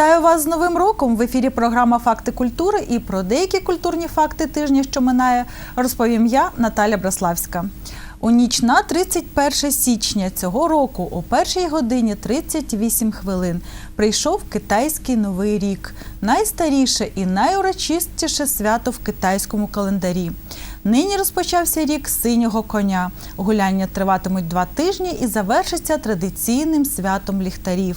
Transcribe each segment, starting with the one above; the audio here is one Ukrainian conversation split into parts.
Вітаю вас з Новим роком. В ефірі програма Факти культури і про деякі культурні факти тижня, що минає, розповім я, Наталя Браславська. У ніч на 31 січня цього року о першій годині 38 хвилин прийшов китайський новий рік, найстаріше і найурочистіше свято в китайському календарі. Нині розпочався рік синього коня. Гуляння триватимуть два тижні і завершиться традиційним святом ліхтарів.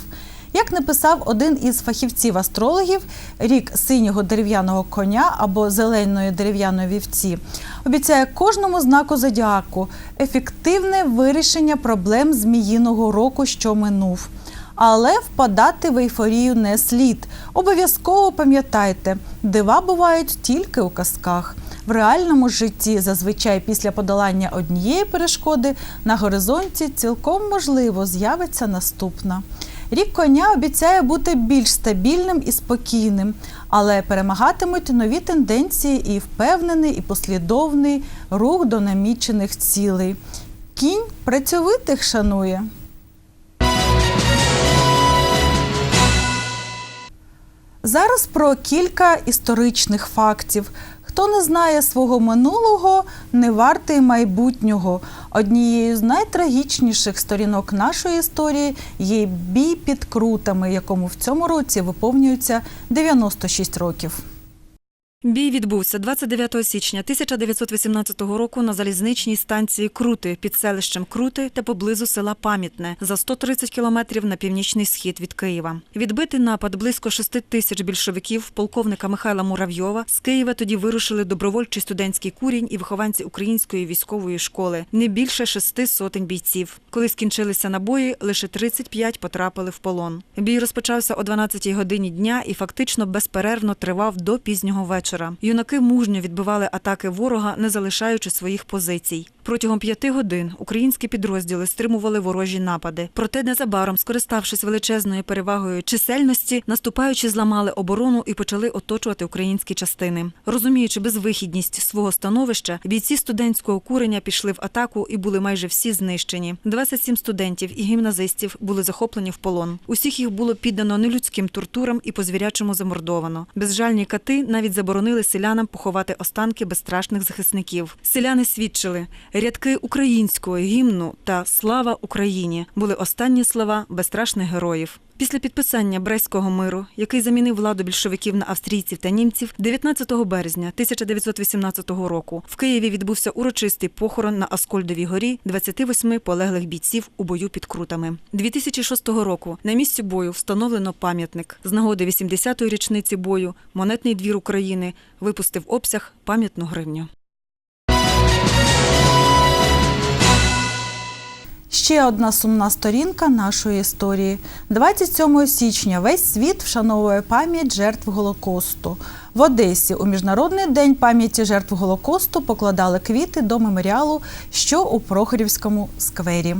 Як написав один із фахівців астрологів, рік синього дерев'яного коня або зеленої дерев'яної вівці обіцяє кожному знаку зодіаку ефективне вирішення проблем зміїного року, що минув. Але впадати в ейфорію не слід. Обов'язково пам'ятайте, дива бувають тільки у казках. В реальному житті зазвичай після подолання однієї перешкоди на горизонті цілком можливо з'явиться наступна. Рік коня обіцяє бути більш стабільним і спокійним, але перемагатимуть нові тенденції і впевнений, і послідовний рух до намічених цілей. Кінь працьовитих шанує. Зараз про кілька історичних фактів. Хто не знає свого минулого, не вартий майбутнього. Однією з найтрагічніших сторінок нашої історії є бій під крутами, якому в цьому році виповнюється 96 років. Бій відбувся 29 січня 1918 року на залізничній станції Крути під селищем Крути та поблизу села Пам'ятне за 130 кілометрів на північний схід від Києва. Відбитий напад близько 6 тисяч більшовиків полковника Михайла Муравйова з Києва тоді вирушили добровольчий студентський курінь і вихованці української військової школи. Не більше шести сотень бійців. Коли скінчилися набої, лише 35 потрапили в полон. Бій розпочався о 12 годині дня і фактично безперервно тривав до пізнього вечора. Юнаки мужньо відбивали атаки ворога, не залишаючи своїх позицій. Протягом п'яти годин українські підрозділи стримували ворожі напади. Проте незабаром, скориставшись величезною перевагою чисельності, наступаючи зламали оборону і почали оточувати українські частини. Розуміючи безвихідність свого становища, бійці студентського курення пішли в атаку і були майже всі знищені. 27 студентів і гімназистів були захоплені в полон. Усіх їх було піддано нелюдським тортурам і по звірячому замордовано. Безжальні кати навіть заборонили селянам поховати останки безстрашних захисників. Селяни свідчили. Рядки українського гімну та Слава Україні були останні слова безстрашних героїв. Після підписання Брестського миру, який замінив владу більшовиків на австрійців та німців, 19 березня 1918 року в Києві відбувся урочистий похорон на Аскольдовій горі 28 полеглих бійців у бою під крутами. 2006 року на місці бою встановлено пам'ятник. З нагоди 80-ї річниці бою монетний двір України випустив обсяг пам'ятну гривню. Ще одна сумна сторінка нашої історії. 27 січня весь світ вшановує пам'ять жертв Голокосту. В Одесі у Міжнародний день пам'яті жертв Голокосту покладали квіти до меморіалу, що у Прохорівському сквері.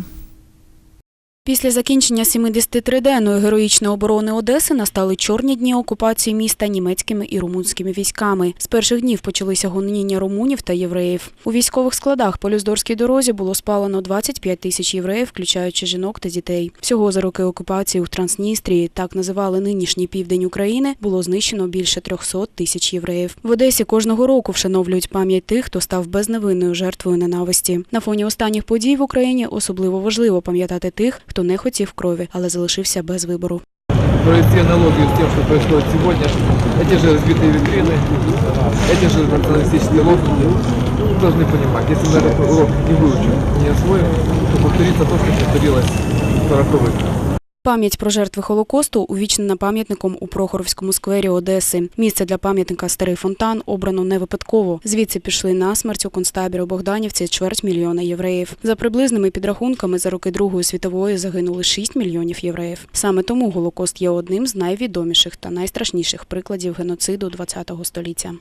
Після закінчення 73-денної героїчної оборони Одеси настали чорні дні окупації міста німецькими і румунськими військами. З перших днів почалися гоніння румунів та євреїв. У військових складах по Люздорській дорозі було спалено 25 тисяч євреїв, включаючи жінок та дітей. Всього за роки окупації у Трансністрії, так називали нинішній південь України, було знищено більше 300 тисяч євреїв. В Одесі кожного року вшановлюють пам'ять тих, хто став безневинною жертвою ненависті. На фоні останніх подій в Україні особливо важливо пам'ятати тих, хто не хотів крові, але залишився без вибору. провести аналогию с тем, что происходит сегодня. Эти же разбитые витрины, эти же националистические лозунги. Мы должны понимать, если мы этот урок не выучим, не освоим, то повторится то, что повторилось в 40-х. Пам'ять про жертви Холокосту увічнена пам'ятником у Прохоровському сквері Одеси. Місце для пам'ятника Старий фонтан обрано не випадково. Звідси пішли на смерть у концтабір у Богданівці чверть мільйона євреїв. За приблизними підрахунками, за роки Другої світової загинули 6 мільйонів євреїв. Саме тому Голокост є одним з найвідоміших та найстрашніших прикладів геноциду ХХ століття.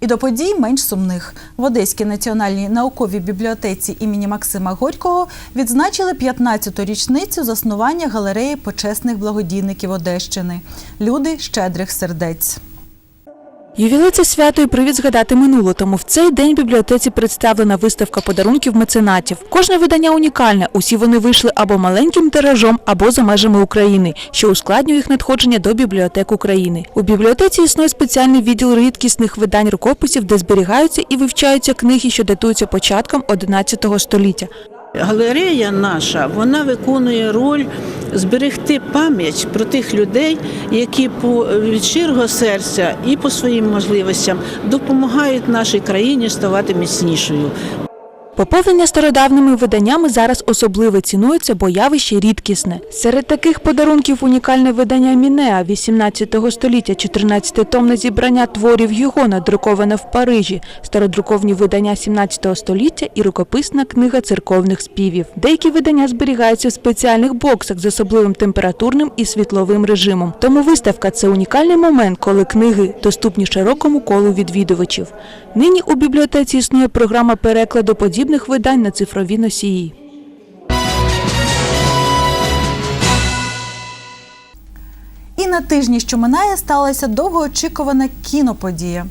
І до подій менш сумних. В Одеській національній науковій бібліотеці імені Максима Горького відзначили 15-ту річницю заснування галереї почесних благодійників Одещини. Люди щедрих сердець. Ювілей це свято і привід згадати минуле, тому в цей день в бібліотеці представлена виставка подарунків меценатів. Кожне видання унікальне. Усі вони вийшли або маленьким тиражом, або за межами України, що ускладнює їх надходження до бібліотек України. У бібліотеці існує спеціальний відділ рідкісних видань рукописів, де зберігаються і вивчаються книги, що датуються початком 11 століття. Галерея наша вона виконує роль зберегти пам'ять про тих людей, які по від щирого серця і по своїм можливостям допомагають нашій країні ставати міцнішою. Поповнення стародавними виданнями зараз особливо цінується, бо явище рідкісне. Серед таких подарунків унікальне видання Мінеа 18 століття, 14-томне зібрання творів Гюго, надруковане в Парижі, стародруковні видання 17 століття і рукописна книга церковних співів. Деякі видання зберігаються в спеціальних боксах з особливим температурним і світловим режимом. Тому виставка це унікальний момент, коли книги доступні широкому колу відвідувачів. Нині у бібліотеці існує програма перекладу подібних видань на цифрові носії. І на тижні, що минає, сталася довгоочікувана кіноподія.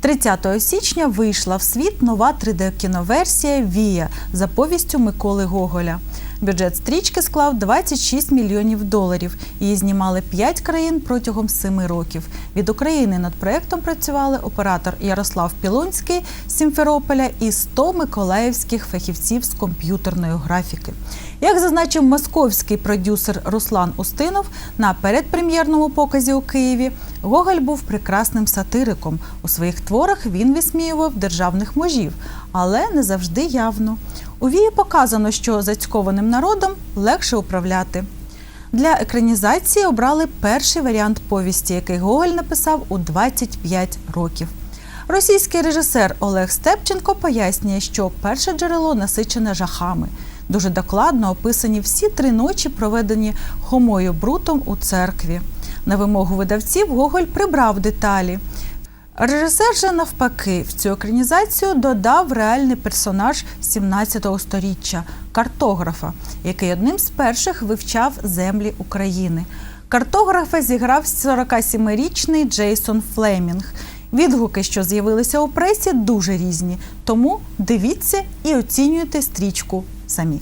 30 січня вийшла в світ нова 3D-кіноверсія Вія за повістю Миколи Гоголя. Бюджет стрічки склав 26 мільйонів доларів. Її знімали 5 країн протягом 7 років. Від України над проектом працювали оператор Ярослав Пілонський з Сімферополя і 100 миколаївських фахівців з комп'ютерної графіки. Як зазначив московський продюсер Руслан Устинов, на передпрем'єрному показі у Києві Гоголь був прекрасним сатириком. У своїх творах він висміював державних можів, але не завжди явно. У вії показано, що зацькованим народом легше управляти. Для екранізації обрали перший варіант повісті, який Гоголь написав у 25 років. Російський режисер Олег Степченко пояснює, що перше джерело насичене жахами. Дуже докладно описані всі три ночі, проведені Хомою Брутом у церкві. На вимогу видавців Гоголь прибрав деталі. Режисер же навпаки в цю екранізацію додав реальний персонаж 17 сторіччя картографа, який одним з перших вивчав землі України. Картографа зіграв 47-річний Джейсон Флемінг. Відгуки, що з'явилися у пресі, дуже різні. Тому дивіться і оцінюйте стрічку самі.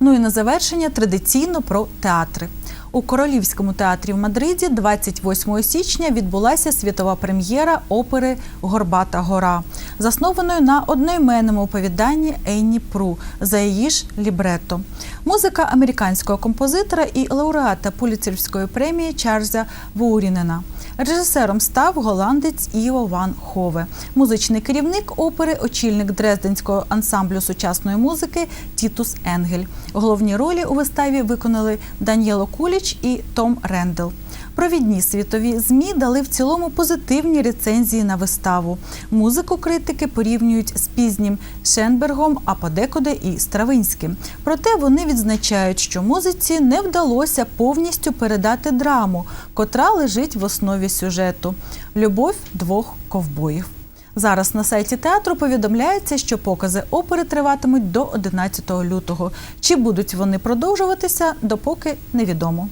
Ну і на завершення традиційно про театри. У Королівському театрі в Мадриді 28 січня відбулася світова прем'єра опери Горбата гора, заснованою на одноіменному оповіданні Енні Пру за її ж лібретто. Музика американського композитора і лауреата Пуліцерівської премії Чарльза Вурінена. Режисером став голландець Іо Ван Хове, музичний керівник опери, очільник Дрезденського ансамблю сучасної музики Тітус Енгель. Головні ролі у виставі виконали Даніело Куліч і Том Рендел. Провідні світові змі дали в цілому позитивні рецензії на виставу. Музику критики порівнюють з пізнім Шенбергом, а подекуди і Стравинським. Проте вони відзначають, що музиці не вдалося повністю передати драму, котра лежить в основі сюжету любов двох ковбоїв. Зараз на сайті театру повідомляється, що покази опери триватимуть до 11 лютого. Чи будуть вони продовжуватися, допоки невідомо.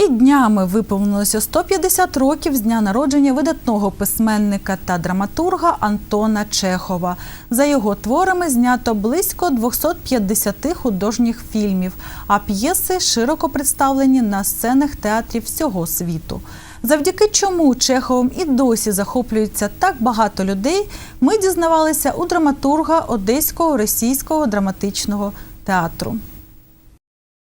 І днями виповнилося 150 років з дня народження видатного письменника та драматурга Антона Чехова. За його творами знято близько 250 художніх фільмів, а п'єси широко представлені на сценах театрів всього світу. Завдяки чому Чеховим і досі захоплюється так багато людей, ми дізнавалися у драматурга Одеського російського драматичного театру.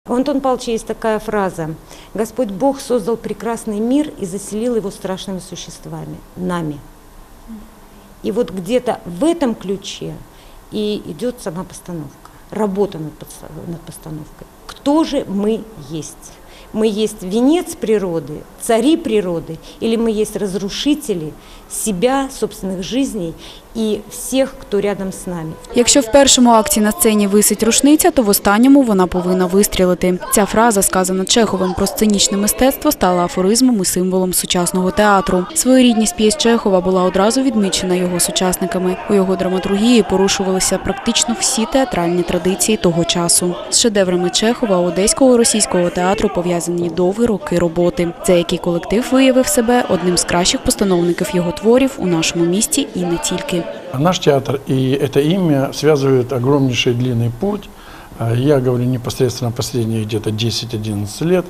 У Антона Павловича есть такая фраза. Господь Бог создал прекрасный мир и заселил его страшными существами, нами. И вот где-то в этом ключе и идет сама постановка, работа над над постановкой. Кто же мы есть? мы есть венец природы, цари природы, или мы есть разрушители себя, собственных жизней и всех, кто рядом с нами. Якщо в першому акті на сцені висить рушниця, то в останньому вона повинна вистрілити. Ця фраза, сказана Чеховим про сценічне мистецтво, стала афоризмом і символом сучасного театру. Своєрідність п'єс Чехова була одразу відмічена його сучасниками. У його драматургії порушувалися практично всі театральні традиції того часу. З шедеврами Чехова Одеського російського театру пов'язані довгі роки роботи. Цей який колектив виявив себе одним з кращих постановників його творів у нашому місті і не тільки. Наш театр и это имя связывают огромнейший длинный путь. А Я говорю непосредственно последние где-то 10-11 лет.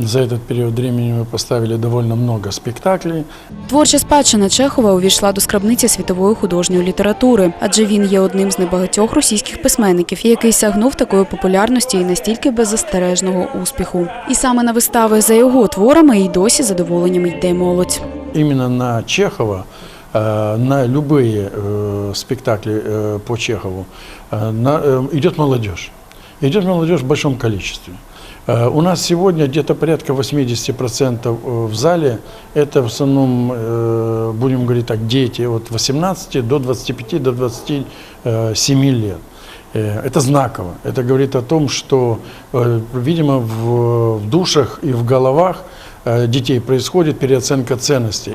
За этот период времени мы поставили довольно много спектаклей. Творча спадщина Чехова увійшла до скрабниці світової художньої літератури, адже він є одним з небагатьох російських письменників, який сягнув такої популярності і настільки беззастережного успіху. І саме на вистави за його творами і досі з задоволенням йде молодь. Именно на Чехова, э, на любые э, спектакли э, по Чехову э, на- э, идет молодежь. Идет молодежь в большом количестве. Э, У нас сегодня где-то порядка 80% э, в зале это в основном, э, будем говорить так, дети от 18 до 25 до 27 лет. Э, Это знаково. Это говорит о том, что, э, видимо, в, в душах и в головах э, детей происходит переоценка ценностей.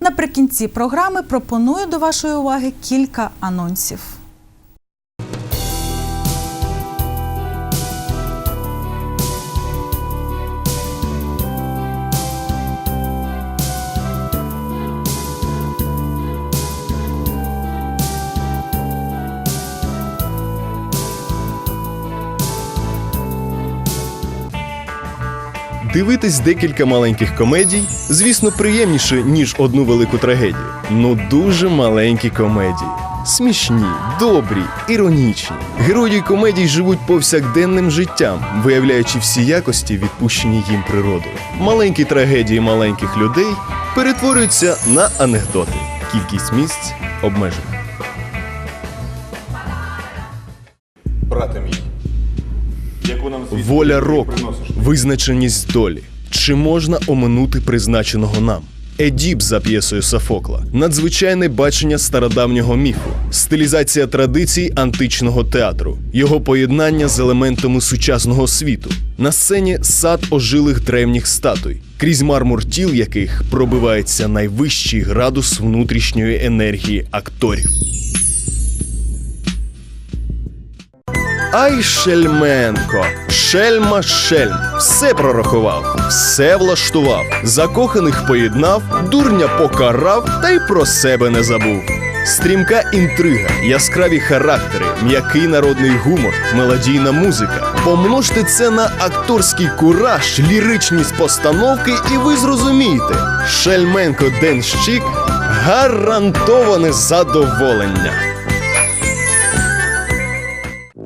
Наприкінці програми пропоную до вашої уваги кілька анонсів. Дивитись декілька маленьких комедій, звісно, приємніше, ніж одну велику трагедію. Ну дуже маленькі комедії. Смішні, добрі, іронічні. Герої комедій живуть повсякденним життям, виявляючи всі якості, відпущені їм природою. Маленькі трагедії маленьких людей перетворюються на анекдоти. Кількість місць обмежена. Воля року, визначеність долі. Чи можна оминути призначеного нам? Едіп за п'єсою Софокла, надзвичайне бачення стародавнього міфу, стилізація традицій античного театру, його поєднання з елементами сучасного світу. На сцені сад ожилих древніх статуй, крізь мармур тіл яких пробивається найвищий градус внутрішньої енергії акторів. Ай, Шельменко, шельма шельм, все прорахував, все влаштував, закоханих поєднав, дурня покарав та й про себе не забув. Стрімка інтрига, яскраві характери, м'який народний гумор, мелодійна музика. Помножте це на акторський кураж, ліричність постановки, і ви зрозумієте, Шельменко Денщик гарантоване задоволення.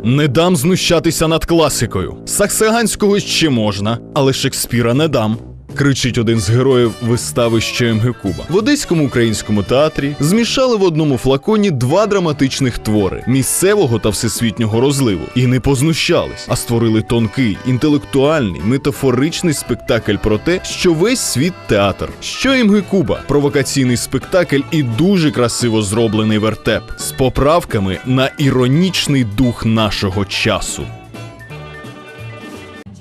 Не дам знущатися над класикою. Саксаганського ще можна, але Шекспіра не дам. Кричить один з героїв вистави «Що Куба. В Одеському українському театрі змішали в одному флаконі два драматичних твори місцевого та всесвітнього розливу. І не познущались, а створили тонкий, інтелектуальний, метафоричний спектакль про те, що весь світ театр. Що МГ Куба провокаційний спектакль і дуже красиво зроблений вертеп з поправками на іронічний дух нашого часу.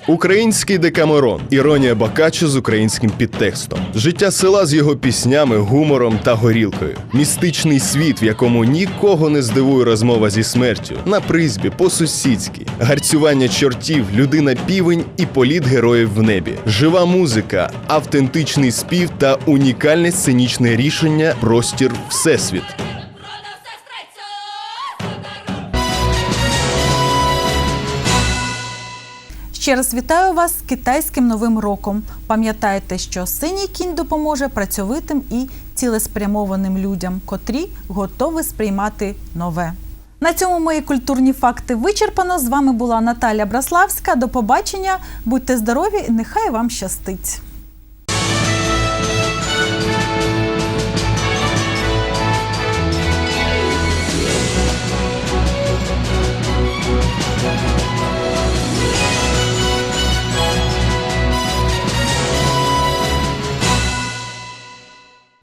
Український декамерон. Іронія Бакаччо з українським підтекстом, життя села з його піснями, гумором та горілкою, містичний світ, в якому нікого не здивує розмова зі смертю, на призбі, по-сусідськи, гарцювання чортів, людина півень і політ героїв в небі, жива музика, автентичний спів та унікальне сценічне рішення простір всесвіт. Ще раз вітаю вас з китайським новим роком. Пам'ятайте, що синій кінь допоможе працьовитим і цілеспрямованим людям, котрі готові сприймати нове. На цьому мої культурні факти вичерпано. З вами була Наталя Браславська. До побачення, будьте здорові, нехай вам щастить.